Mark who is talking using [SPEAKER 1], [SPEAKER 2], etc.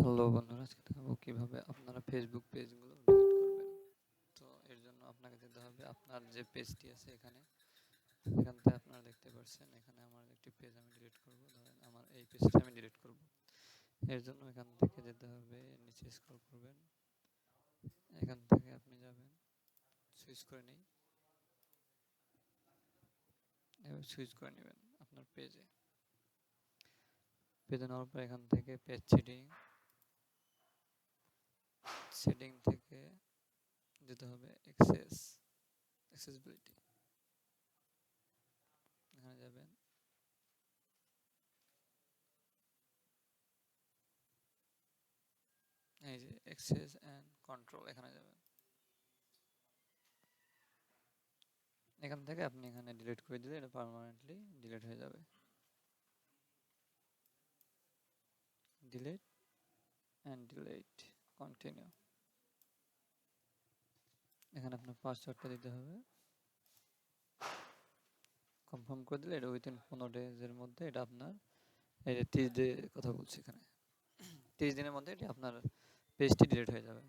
[SPEAKER 1] Hello বন্ধুরা, আজকে দেখাবো কীভাবে আপনারা ফেসবুক পেজগুলো করবেন। তো এর জন্য আপনাকে যেতে হবে, আপনার যে পেজটি আছে এখানে। এখান থেকে আপনারা দেখতে পাচ্ছেন এখানে আমার একটি পেজ আমি ডিলিট করব। ধরেন আমার এই পেজটা আমি ডিলিট করব। এর জন্য এখান থেকে যেতে হবে, নিচে স্ক্রল করবেন। এখান থেকে আপনি যাবেন সুইচ করে নেই এবার সুইচ করে নেবেন আপনার পেজে পেজে নেওয়ার পর এখান থেকে পেজ সেটিং সেটিং থেকে যেতে হবে এক্সেস অ্যাক্সেসিবিলিটি এখানে যাবেন। এই যে অ্যাক্সেস অ্যান্ড কন্ট্রোল, এখানে যাবেন। এখান থেকে আপনি এখানে ডিলিট করে দিলে এটা পার্মানেন্টলি ডিলিট হয়ে যাবে। ডিলিট অ্যান্ড ডিলিট কন্টিনিউ এখানে আপনার পাসওয়ার্ডটা দিতে হবে। কনফার্ম করে দিলে এটা উইথিন পনেরো ডেজের মধ্যে এটা আপনার, এই যে তিরিশ ডে কথা বলছি এখানে। তিরিশ দিনের মধ্যে এটি আপনার পেজটি ডিলিট হয়ে যাবে।